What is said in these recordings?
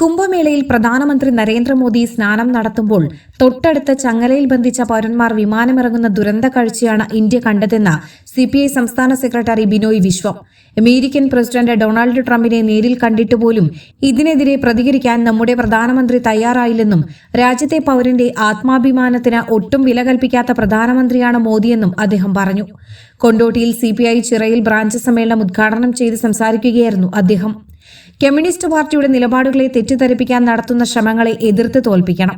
കുംഭമേളയിൽ പ്രധാനമന്ത്രി നരേന്ദ്രമോദി സ്നാനം നടത്തുമ്പോൾ തൊട്ടടുത്ത ചങ്ങലയിൽ ബന്ധിച്ച പൗരന്മാർ വിമാനമിറങ്ങുന്ന ദുരന്ത കാഴ്ചയാണ് ഇന്ത്യ കണ്ടതെന്ന് സിപിഐ സംസ്ഥാന secretary Binoy Viswam. American president Donald ട്രംപിനെ നേരിൽ കണ്ടിട്ട് പോലും ഇതിനെതിരെ പ്രതികരിക്കാൻ നമ്മുടെ പ്രധാനമന്ത്രി തയ്യാറായില്ലെന്നും രാജ്യത്തെ പൗരന്റെ ആത്മാഭിമാനത്തിന് ഒട്ടും വില കൽപ്പിക്കാത്ത പ്രധാനമന്ത്രിയാണ് മോദിയെന്നും അദ്ദേഹം പറഞ്ഞു. കൊണ്ടോട്ടിയിൽ സിപിഐ ചിറയിൽ ബ്രാഞ്ച് സമ്മേളനം ഉദ്ഘാടനം ചെയ്ത് സംസാരിക്കുകയായിരുന്നു അദ്ദേഹം. കമ്മ്യൂണിസ്റ്റ് പാർട്ടിയുടെ നിലപാടുകളെ തെറ്റിദ്ധരിപ്പിക്കാൻ നടത്തുന്ന ശ്രമങ്ങളെ എതിർത്ത് തോൽപ്പിക്കണം.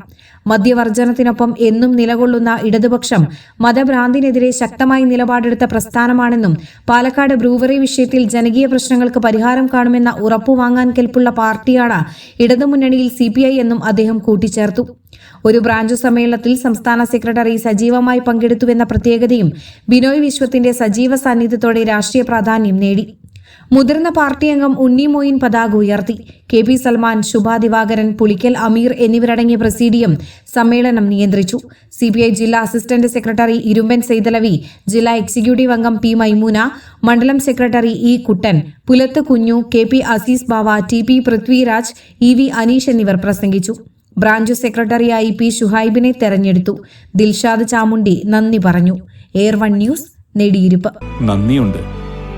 മദ്യവർജനത്തിനൊപ്പം എന്നും നിലകൊള്ളുന്ന ഇടതുപക്ഷം മതഭ്രാന്തിനെതിരെ ശക്തമായി നിലപാടെടുത്ത പ്രസ്ഥാനമാണെന്നും പാലക്കാട് ബ്രൂവറി വിഷയത്തിൽ ജനകീയ പ്രശ്നങ്ങൾക്ക് പരിഹാരം കാണുമെന്ന ഉറപ്പുവാങ്ങാൻ കെൽപ്പുള്ള പാർട്ടിയാണ് ഇടതുമുന്നണിയിൽ സി എന്നും അദ്ദേഹം കൂട്ടിച്ചേർത്തു. ഒരു ബ്രാഞ്ച് സമ്മേളനത്തിൽ സംസ്ഥാന സെക്രട്ടറി സജീവമായി പങ്കെടുത്തുവെന്ന പ്രത്യേകതയും ബിനോയ് വിശ്വത്തിന്റെ സജീവ സാന്നിധ്യത്തോടെ രാഷ്ട്രീയ പ്രാധാന്യം നേടി. മുതിർന്ന പാർട്ടി അംഗം ഉണ്ണി മോയിൻ പതാക ഉയർത്തി. കെ പി സൽമാൻ ശുഭ ദിവാകരൻ പുളിക്കൽ അമീർ എന്നിവരടങ്ങിയ പ്രസീഡിയം സമ്മേളനം നിയന്ത്രിച്ചു. സിബിഐ ജില്ലാ അസിസ്റ്റന്റ് സെക്രട്ടറി ഇരുമ്പൻ സെയ്തലവി ജില്ലാ എക്സിക്യൂട്ടീവ് അംഗം പി മൈമൂന മണ്ഡലം secretary E Kuttan Pulath Kunju K P Azeez Bava T P Prithviraj E V Aneesh എന്നിവർ പ്രസംഗിച്ചു. ബ്രാഞ്ച് സെക്രട്ടറിയായി പി ഷുഹൈബിനെ തെരഞ്ഞെടുത്തു. ദിൽഷാദ് ചാമുണ്ടി നന്ദി പറഞ്ഞു. Air One News Nediyiruppu. നന്ദിയുണ്ട്.